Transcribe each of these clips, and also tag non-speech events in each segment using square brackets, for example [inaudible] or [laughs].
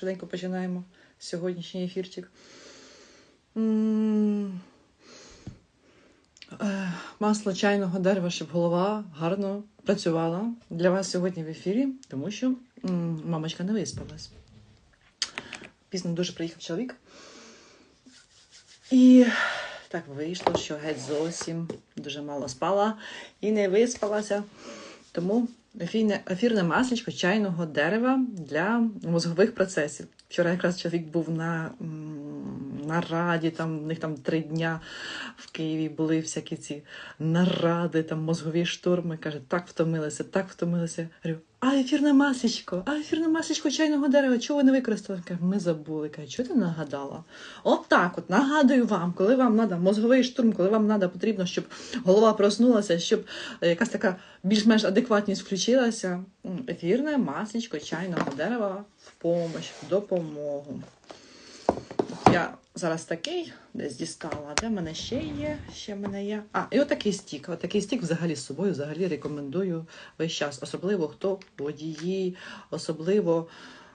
Швиденько починаємо сьогоднішній ефірчик. Е, Масло чайного дерева, щоб голова гарно працювала для вас сьогодні в ефірі, тому що мамочка не виспалась. Пізно дуже приїхав чоловік. І так вийшло, що геть зовсім дуже мало спала і не виспалася. Тому ефірне, масличко чайного дерева для мозгових процесів. Вчора якраз чоловік був на, м, на раді, там в них там три дня в Києві були всякі ці наради, там мозгові штурми. Каже, так втомилися, так втомилися. Говорю, а ефірне масличко, а ефірне масличко чайного дерева, чого ви не використали? Каже, ми забули. Каже, чого ти нагадала? От так от нагадую вам, коли вам треба мозговий штурм, коли вам треба потрібно, щоб голова проснулася, щоб е, якась така більш-менш адекватність включилася. Ефірне масличко чайного дерева в помощь, в допомогу. Я зараз такий десь дістала, де в мене ще є, ще в мене є. А, і отакий стік. Отакий стік взагалі з собою взагалі рекомендую весь час. Особливо хто водії, особливо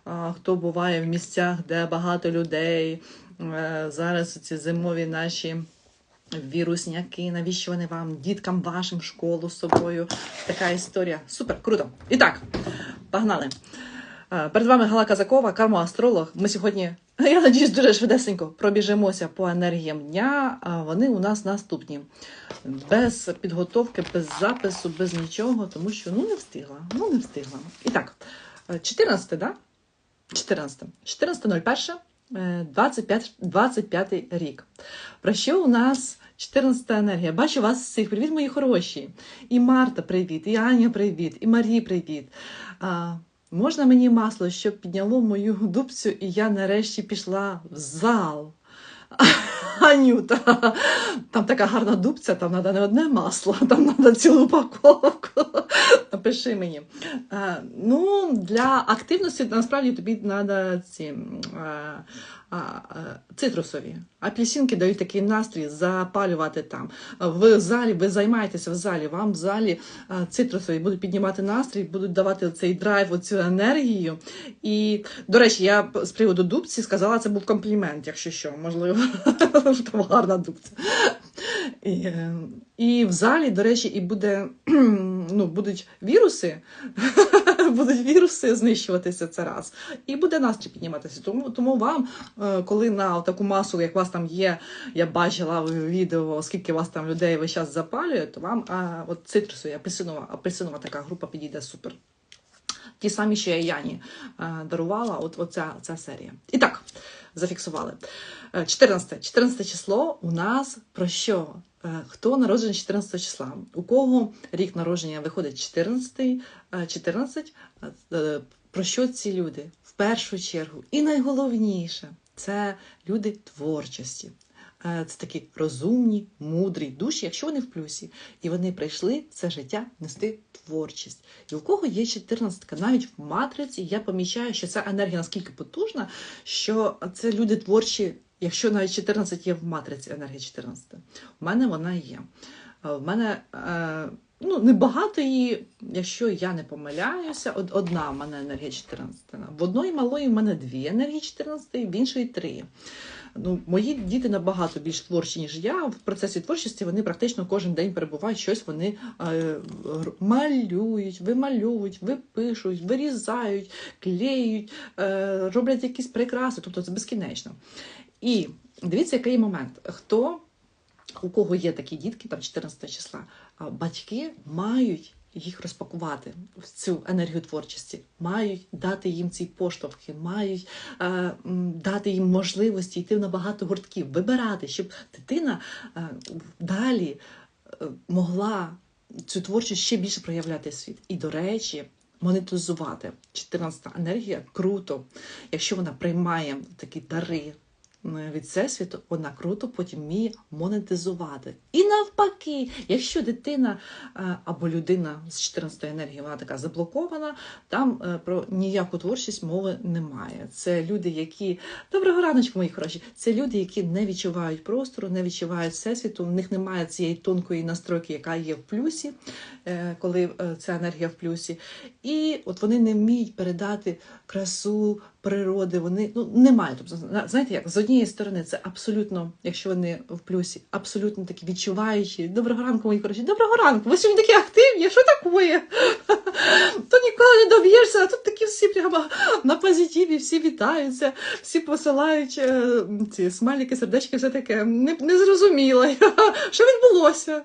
а, хто буває в місцях, де багато людей. Е, Зараз ці зимові наші. Вірусняки, навіщо вони вам, діткам вашим школу з собою? Така історія. Супер, круто. І так, погнали. Е, Перед вами Гала Казакова, кармоастролог. Ми сьогодні, [laughs] я надіюсь, дуже швидесенько пробіжимося по енергіям дня. А вони у нас наступні. Без підготовки, без запису, без нічого, тому що ну не встигла. Ну не встигла. І так, е, 14, да? 14. 14.01. е, 25, 25 рік. Про що у нас 14 енергія? Бачу вас всіх. Привіт, мої хороші. І Марта, привіт, і Аня, привіт, і Марі, привіт. Можна мені масло, щоб підняло мою дубцю, і я нарешті пішла в зал. [laughs] Анюта, там така гарна дубця, там треба не одне масло, там треба цілу упаковку. [laughs] Напиши мені. Ну, для активності насправді тобі треба ці а, цитрусові. Апельсинки дають такий настрій запалювати там. В залі ви займаєтеся в залі, вам в залі а, цитрусові будуть піднімати настрій, будуть давати цей драйв, оцю енергію. І, до речі, я з приводу дубці сказала, це був комплімент, якщо що, можливо, [laughs] там гарна дубця. І, е, і в залі, до речі, і буде, [clears throat] ну, будуть віруси, [laughs] будуть віруси знищуватися це раз. І буде настрій підніматися. Тому, тому вам, е, коли на таку масу, як у вас там є, я бачила в відео, скільки вас там людей весь час запалює, то вам а, от цитрусові, апельсинова, апельсинова така група підійде супер. Ті самі, що я Яні е, дарувала, от оця, ця серія. І так, зафіксували. Е, 14. 14 число у нас про що? Е, Хто народжений 14 числа? У кого рік народження виходить 14, е, 14? е, Про що ці люди? В першу чергу. І найголовніше це люди творчості. Е, Це такі розумні, мудрі душі, якщо вони в плюсі, і вони прийшли це життя нести творчість. І у кого є 14, навіть в матриці, я помічаю, що ця енергія наскільки потужна, що це люди творчі, якщо навіть 14 є в матриці, енергія 14. У мене вона є. Е, В мене е, ну, небагато її, якщо я не помиляюся, одна в мене енергія 14. В одної малої в мене дві енергії 14, в іншої три. Ну, мої діти набагато більш творчі, ніж я. В процесі творчості вони практично кожен день перебувають, щось вони е, малюють, вимальовують, випишуть, вирізають, клеють, е, роблять якісь прикраси, тобто це безкінечно. І дивіться, який момент. Хто у кого є такі дітки, там 14 числа, батьки мають їх розпакувати в цю енергію творчості, мають дати їм ці поштовхи, мають е, дати їм можливості йти на багато гуртків, вибирати, щоб дитина е, далі е, могла цю творчість ще більше проявляти світ. І, до речі, монетизувати. 14 енергія круто, якщо вона приймає такі дари від всесвіту, вона круто потім вміє монетизувати. І навпаки, якщо дитина е, або людина з 14 енергії, вона така заблокована, там е, про ніяку творчість мови немає. Це люди, які доброго раночку, мої хороші. Це люди, які не відчувають простору, не відчувають всесвіту. У них немає цієї тонкої настройки, яка є в плюсі, е, коли е, ця енергія в плюсі. І от вони не вміють передати красу природи. Вони ну немає. Тобто, знаєте, як з однієї сторони, це абсолютно, якщо вони в плюсі, абсолютно такі відчуваючі. Доброго ранку, мої хороші. Доброго ранку. Ви сьогодні такі активні. Що таке? [laughs] То ніколи не доб'єшся, а тут такі всі прямо на позитиві, всі вітаються, всі посилають е, ці смайлики, сердечки, все таке. Не, не зрозуміла. [laughs] Що відбулося?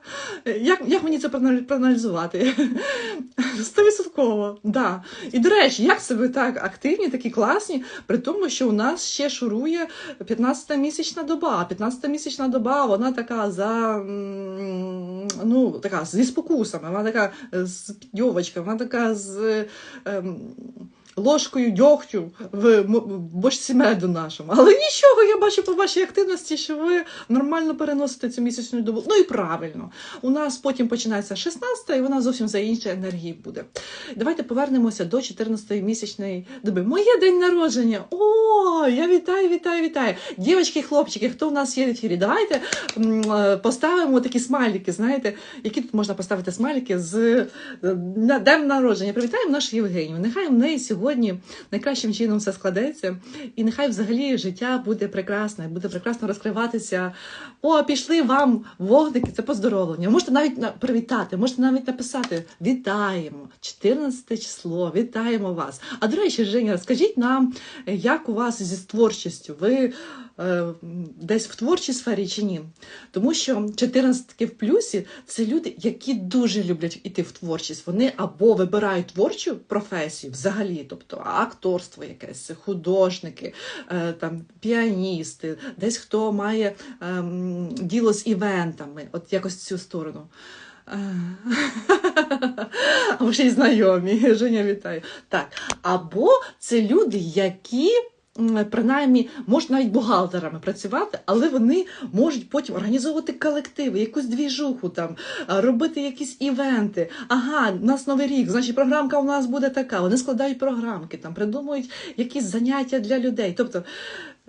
Як, як мені це проаналізувати? [laughs] Стовідсотково, да. І до речі, як ви так активні, такі класні, при тому, що у нас ще шурує 15-та місячна доба. 15-та місячна доба, вона така за ну, така зі спокусами, вона така з підйовочками, вона така з. Ем, Ложкою дьогтю в бочці меду нашому. Але нічого, я бачу по вашій активності, що ви нормально переносите цю місячну добу. Ну і правильно. У нас потім починається 16 і вона зовсім за іншої енергії буде. Давайте повернемося до 14-ї місячної доби. Моє день народження. О, я вітаю, вітаю, вітаю. Дівчатки, хлопчики, хто у нас є в ефірі? Давайте е, поставимо такі смайлики. Знаєте, які тут можна поставити смайлики з е, день народження. Привітаємо нашу Євгенію. Нехай в неї сьогодні найкращим чином все складеться, і нехай взагалі життя буде прекрасне, буде прекрасно розкриватися. О, пішли вам вогники, це поздоровлення. Можете навіть привітати, можете навіть написати Вітаємо! 14 число, вітаємо вас. А до речі, Женя, скажіть нам, як у вас зі творчістю? Ви десь в творчій сфері чи ні? Тому що 14 в плюсі це люди, які дуже люблять іти в творчість. Вони або вибирають творчу професію взагалі, тобто акторство якесь, художники, е, там піаністи, десь хто має ем, діло з івентами, от якось цю сторону. Е, [laughs] А вже й знайомі, [laughs] Женя, вітаю. Так. Або це люди, які. Принаймні можуть навіть бухгалтерами працювати, але вони можуть потім організовувати колективи, якусь двіжуху там, робити якісь івенти. Ага, у нас новий рік, значить програмка у нас буде така. Вони складають програмки, там придумують якісь заняття для людей. Тобто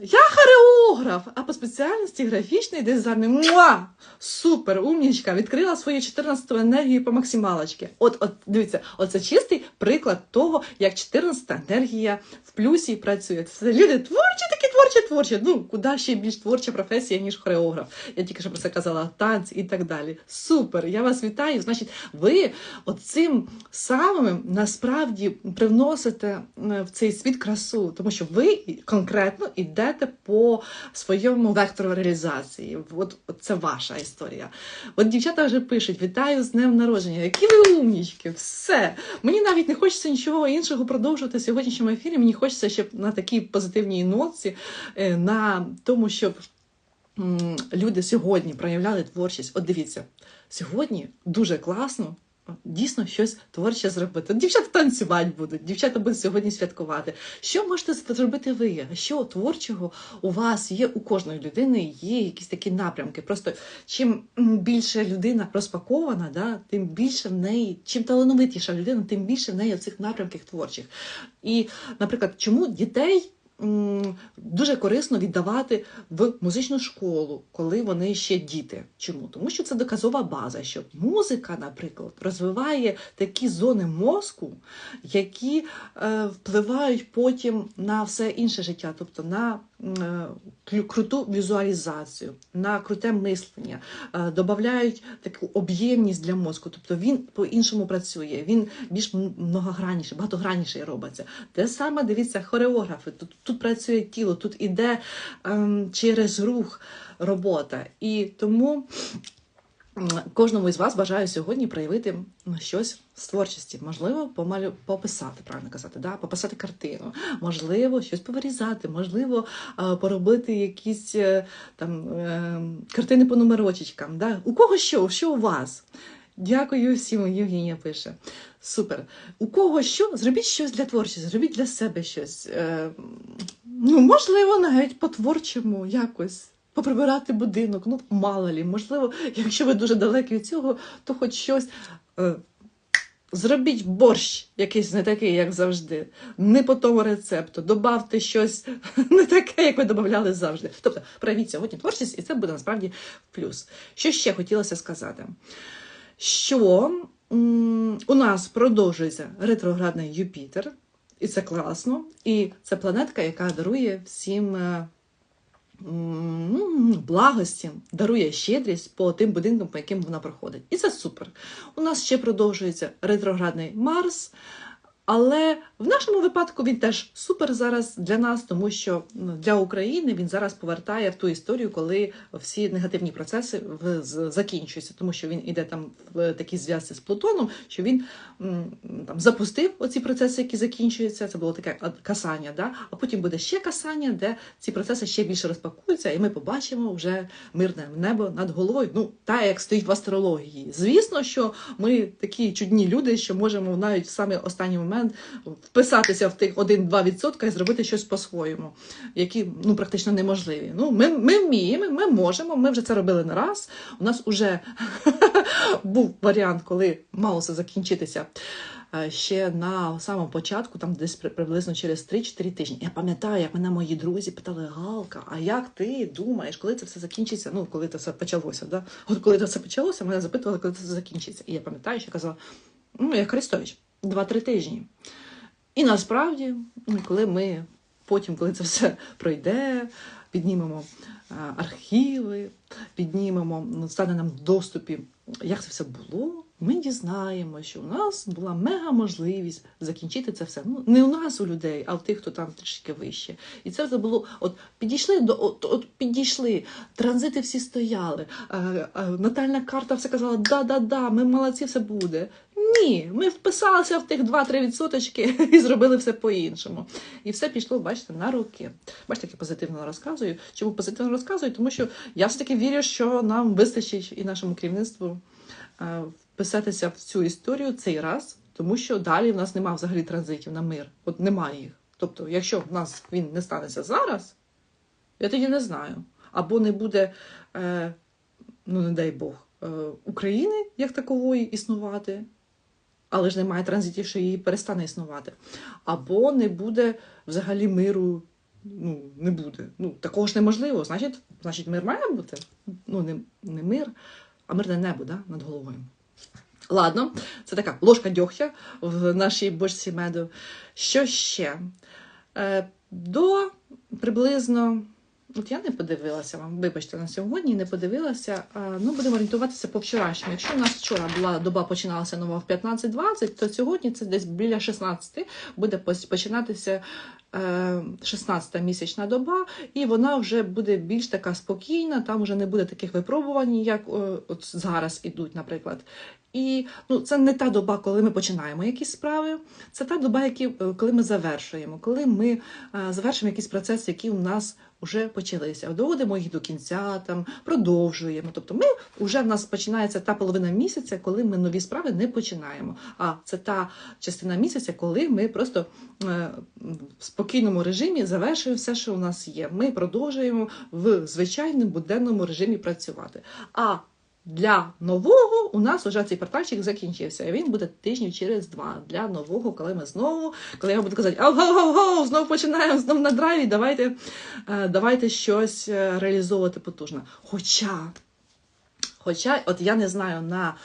я хореограф, а по спеціальності графічний дизайнер. Муа! Супер, умнічка, відкрила свою 14 енергію по максималочці. От, от дивіться, оце чистий приклад того, як 14 енергія в плюсі працює. Це люди творчі, такі творчі, творчі. Ну, куди ще більш творча професія, ніж хореограф. Я тільки що про це казала, танці і так далі. Супер! Я вас вітаю. Значить, ви оцим самим насправді привносите е, в цей світ красу, тому що ви конкретно йдете по своєму вектору реалізації. От, це ваша історія. От дівчата вже пишуть: вітаю з днем народження. Які ви умнічки, все. Мені навіть не хочеться нічого іншого продовжувати в сьогоднішньому ефірі. Мені хочеться, щоб на такій позитивній ноці, на тому, щоб люди сьогодні проявляли творчість. От дивіться, сьогодні дуже класно. Дійсно щось творче зробити. Дівчата танцювати будуть, дівчата будуть сьогодні святкувати. Що можете зробити ви? Що творчого у вас є у кожної людини? Є якісь такі напрямки. Просто чим більше людина розпакована, да, тим більше в неї, чим талановитіша людина, тим більше в неї цих напрямків творчих. І, наприклад, чому дітей дуже корисно віддавати в музичну школу, коли вони ще діти. Чому? Тому що це доказова база, що музика, наприклад, розвиває такі зони мозку, які е, впливають потім на все інше життя, тобто на круту візуалізацію, на круте мислення, е, додають таку об'ємність для мозку. Тобто він по-іншому працює, він більш многогранніше, багатогранніше робиться. Те саме дивіться, хореографи. Тут, тут працює тіло, тут іде ем, через рух робота. І тому кожному із вас бажаю сьогодні проявити щось з творчості. Можливо, помалю пописати, правильно казати, да? пописати картину, можливо, щось повирізати, можливо, е, поробити якісь е, там е, картини по номерочечкам. Да? У кого що? Що у вас? Дякую всім, Євгенія пише. Супер. У кого що? Зробіть щось для творчості, зробіть для себе щось. Ну, можливо, навіть по-творчому якось. Поприбирати будинок, ну мало лі, можливо, якщо ви дуже далекі від цього, то хоч щось е, зробіть борщ якийсь не такий, як завжди, не по тому рецепту, добавте щось [laughs] не таке, як ви додавали завжди. Тобто проявіть сьогодні творчість, і це буде насправді плюс. Що ще хотілося сказати? Що у нас продовжується ретроградний Юпітер, і це класно. І це планетка, яка дарує всім е, благості, дарує щедрість по тим будинкам, по яким вона проходить. І це супер. У нас ще продовжується ретроградний Марс. Але в нашому випадку він теж супер зараз для нас, тому що для України він зараз повертає в ту історію, коли всі негативні процеси закінчуються, тому що він іде там в такій зв'язці з Плутоном, що він там запустив оці процеси, які закінчуються. Це було таке касання, да? а потім буде ще касання, де ці процеси ще більше розпакуються, і ми побачимо вже мирне небо над головою. Ну, та як стоїть в астрології. Звісно, що ми такі чудні люди, що можемо навіть в самий останній момент вписатися в тих 1-2% і зробити щось по-своєму, які ну практично неможливі. Ну, ми, ми вміємо, ми можемо, ми вже це робили не раз. У нас вже [laughs] був варіант, коли мало все закінчитися. е, Ще на самому початку, там десь приблизно через 3-4 тижні. Я пам'ятаю, як мене мої друзі питали: Галка, а як ти думаєш, коли це все закінчиться? Ну, коли це все почалося, да? От коли це все почалося, мене запитували, коли це все закінчиться. І я пам'ятаю, що казала, ну, як Христович, 2-3 тижні. І насправді, ну, коли ми потім, коли це все пройде, піднімемо архіви, піднімемо, ну, стане нам в доступі, як це все було, ми дізнаємо, що у нас була мега можливість закінчити це все. Ну, не у нас, у людей, а в тих, хто там трішки вище. І це вже було, от підійшли до от, от підійшли, транзити всі стояли. е, е, натальна карта все казала: да-да-да, ми молодці, все буде. Ні, ми вписалися в тих 2-3 відсоточки [laughs] і зробили все по-іншому. І все пішло, бачите, на руки. Бачите, як я позитивно розказую. Чому позитивно розказую? Тому що я все таки вірю, що нам вистачить і нашому керівництву е, вписатися в цю історію цей раз, тому що далі в нас немає взагалі транзитів на мир. От немає їх. Тобто, якщо в нас він не станеться зараз, я тоді не знаю. Або не буде, е, ну не дай Бог, е, України як такової існувати, але ж немає транзитів, що її перестане існувати. Або не буде взагалі миру. Ну, не буде. Ну, такого ж неможливо. Значить, значить, мир має бути. Ну, не, не мир, а мирне небо да, над головою. Ладно, це така ложка дьогтя в нашій бочці меду. Що ще? Е, до приблизно. От я не подивилася вам, вибачте, на сьогодні не подивилася. Ну, будемо орієнтуватися по вчорашньому. Якщо у нас вчора була доба починалася нова в 15-20, то сьогодні це десь біля 16 буде починатися е, 16-та місячна доба, і вона вже буде більш така спокійна, там вже не буде таких випробувань, як е, от зараз ідуть, наприклад. І ну, це не та доба, коли ми починаємо якісь справи, це та доба, які, е, коли ми завершуємо, коли ми е, завершуємо якісь процеси, які у нас вже почалися. Доводимо їх до кінця, там продовжуємо. Тобто, ми вже в нас починається та половина місяця, коли ми нові справи не починаємо. А це та частина місяця, коли ми просто е, в спокійному режимі завершуємо все, що у нас є. Ми продовжуємо в звичайному буденному режимі працювати. А для нового у нас вже цей портальчик закінчився. Він буде тижнів через два. Для нового, коли ми знову, коли я буду казати, ау-гау-гау-гау, знову починаємо, знову на драйві, давайте, е, давайте щось е, реалізовувати потужно. Хоча, хоча, от я не знаю на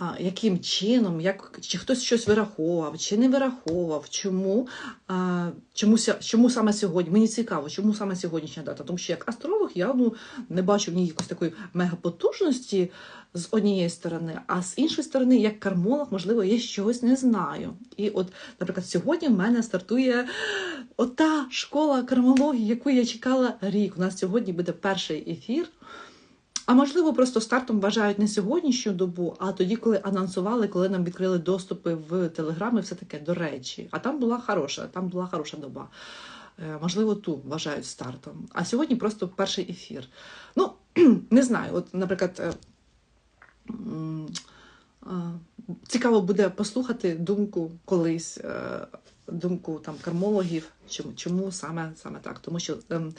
а, яким чином, як, чи хтось щось вираховував, чи не вираховував, чому, а, чому, чому саме сьогодні. Мені цікаво, чому саме сьогоднішня дата. Тому що як астролог я ну, не бачу в ній якоїсь такої мегапотужності з однієї сторони, а з іншої сторони, як кармолог, можливо, я щось не знаю. І от, наприклад, сьогодні в мене стартує ота школа кармології, яку я чекала рік. У нас сьогодні буде перший ефір. А можливо, просто стартом вважають не сьогоднішню добу, а тоді, коли анонсували, коли нам відкрили доступи в Телеграм і все таке до речі. А там була хороша, там була хороша доба. Е, Можливо, ту вважають стартом. А сьогодні просто перший ефір. Ну, [clears throat] не знаю, от, наприклад, е, цікаво буде послухати думку колись, е, думку там кармологів, Чому, чому саме, саме так? Тому що, ем,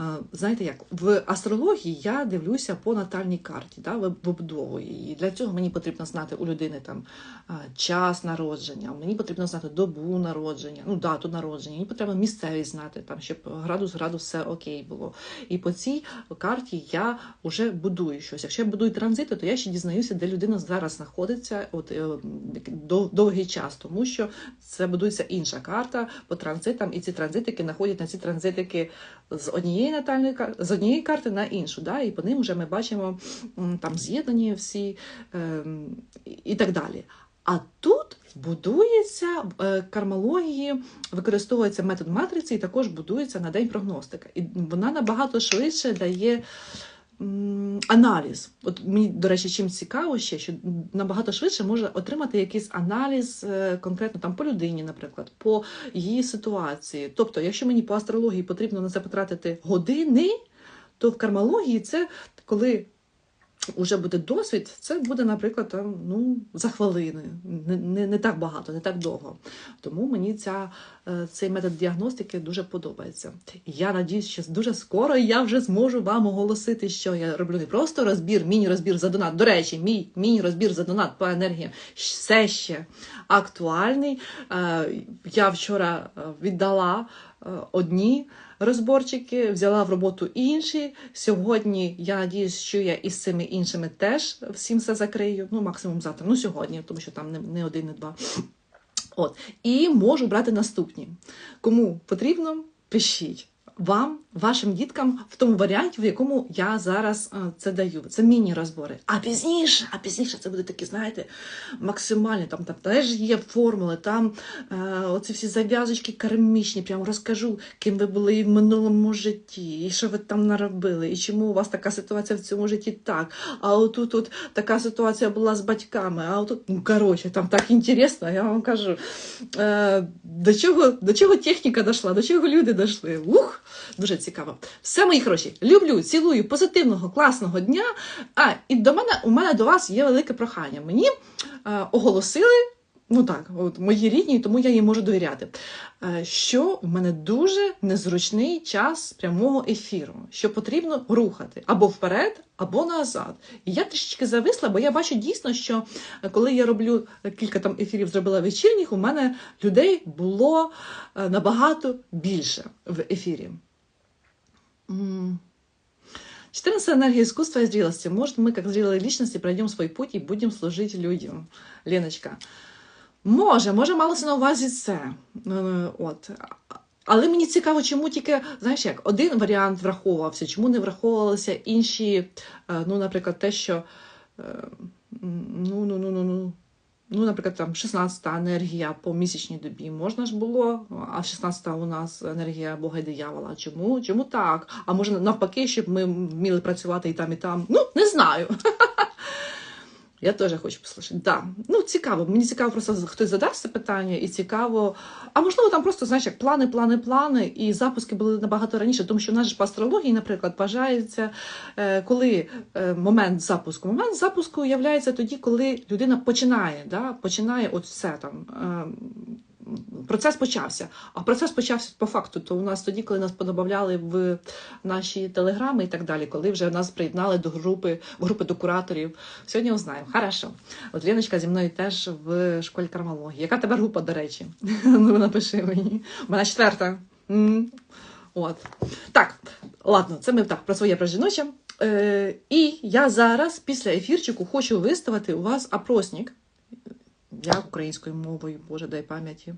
е, знаєте як, в астрології я дивлюся по натальній карті, да, виб- вибудовую її. Для цього мені потрібно знати у людини там е, час народження, мені потрібно знати добу народження, ну, дату народження, мені потрібно місцевість знати, там, щоб градус, градус все окей було. І по цій карті я вже будую щось. Якщо я будую транзити, то я ще дізнаюся, де людина зараз знаходиться от, е, дов- довгий час, тому що це будується інша карта по транзитам, і ці транзитики знаходять на ці транзитики з однієї натальної з однієї карти на іншу. Да? І по ним вже ми бачимо там з'єднані всі е, і- так далі. А тут будується е, кармології, використовується метод матриці і також будується на день прогностика. І вона набагато швидше дає аналіз. От мені, до речі, чим цікаво ще, що набагато швидше може отримати якийсь аналіз е, конкретно там по людині, наприклад, по її ситуації. Тобто, якщо мені по астрології потрібно на це потратити години, то в кармології це коли вже буде досвід, це буде, наприклад, там, ну, за хвилини, не, не, не так багато, не так довго. Тому мені ця, е, цей метод діагностики дуже подобається. Я надіюсь, що дуже скоро я вже зможу вам оголосити, що я роблю не просто розбір, міні-розбір за донат. До речі, мій міні-розбір за донат по енергії все ще актуальний. Е, Я вчора е, віддала одні розборчики, взяла в роботу інші. Сьогодні я надіюсь, що я із цими іншими теж всім все закрию. Ну, максимум завтра. Ну, сьогодні, тому що там не, не один, не два. От. І можу брати наступні. Кому потрібно, пишіть. Вам, вашим діткам, в тому варіанті, в якому я зараз е, це даю. Це міні-розбори. А пізніше, а пізніше це буде такі, знаєте, максимальні. Там, там теж є формули, там е, оці всі зав'язочки кармічні. Прямо розкажу, ким ви були в минулому житті, і що ви там наробили, і чому у вас така ситуація в цьому житті так. А отут от така ситуація була з батьками, а отут, ну коротше, там так інтересно, я вам кажу. Е, до, чого, до чого техніка дійшла, до чого люди дійшли. Ух! Дуже цікаво. Все, мої хороші, люблю, цілую, позитивного, класного дня. А, і до мене, у мене до вас є велике прохання. Мені е, оголосили, ну так, от мої рідні, тому я їм можу довіряти. е, Що в мене дуже незручний час прямого ефіру, що потрібно рухати або вперед, або назад. І я трішечки зависла, бо я бачу дійсно, що е, коли я роблю е, кілька там ефірів, зробила вечірніх, у мене людей було набагато більше в ефірі. М. 14 энергия искусства и зрелости. Может, мы, как зрелые личности, пройдем свой путь и будем служить людям. Леночка. Може, може, малося на увазі це. Е, От. Але мені цікаво, чому тільки, знаєш як, один варіант враховувався, чому не враховувалися інші, е, ну, наприклад, те, що. е, Ну, ну, ну, ну, ну. Ну, наприклад, там 16-та енергія по місячній добі можна ж було, а 16-та у нас енергія Бога і диявола. Чому? Чому так? А може навпаки, щоб ми вміли працювати і там, і там. Ну, не знаю. [laughs] Я теж хочу послухати. Да. Ну, цікаво. Мені цікаво, просто хтось задасть це питання, і цікаво. А можливо, там просто знаєш, як плани, плани, плани, і запуски були набагато раніше, тому що в нас ж по астрології, наприклад, вважається, е, коли е, момент запуску. Момент запуску являється тоді, коли людина починає, да, починає от все там. Процес почався, а процес почався по факту. То у нас тоді, коли нас подобавляли в наші телеграми і так далі, коли вже нас приєднали до групи, групи до кураторів. Сьогодні узнаємо. Хорошо. От Леночка зі мною теж в школі кармології. Яка тебе група, до речі? [laughs] Ну, напиши мені. У мене четверта. От. Так, ладно, це ми так про своє про жіноче. Е, і я зараз після ефірчику хочу виставити у вас опросник. Як українською мовою, Боже, дай пам'яті.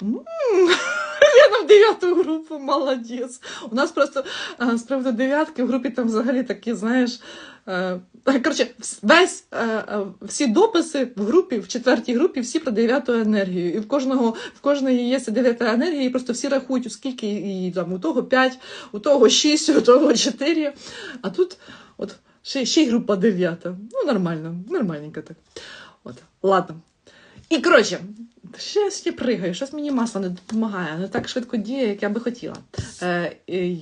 [laughs] Я в дев'яту групу, молодець. У нас просто а, з приводу дев'ятки в групі там взагалі такі, знаєш. е, Коротше, весь е, е, всі дописи в групі, в четвертій групі, всі про дев'яту енергію. І в кожного, в кожної є дев'ята енергія, і просто всі рахують, скільки і там у того 5, у того 6, у того 4. А тут от ще, ще й група дев'ята. Ну, нормально, нормальненько так. От, ладно. І коротше, ще ще пригаю, щось мені масло не допомагає, не так швидко діє, як я би хотіла. Е,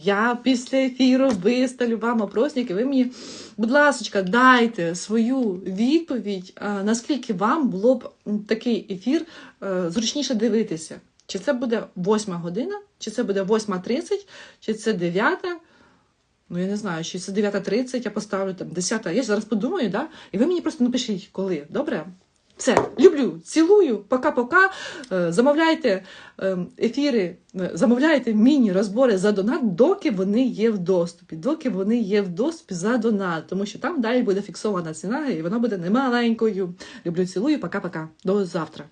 я після ефіру виставлю вам опросник, і ви мені, будь ласка, дайте свою відповідь, е, наскільки вам було б такий ефір е, зручніше дивитися. Чи це буде 8 година, чи це буде 8.30, чи це 9. Ну, я не знаю, чи це 9.30, я поставлю там 10. Я зараз подумаю, да? і ви мені просто напишіть, коли. Добре? Все, люблю, цілую, пока-пока. Е, Замовляйте е, ефіри, е, замовляйте міні-розбори за донат, доки вони є в доступі, доки вони є в доступі за донат, тому що там далі буде фіксована ціна, і вона буде немаленькою. Люблю, цілую, пока-пока. До завтра.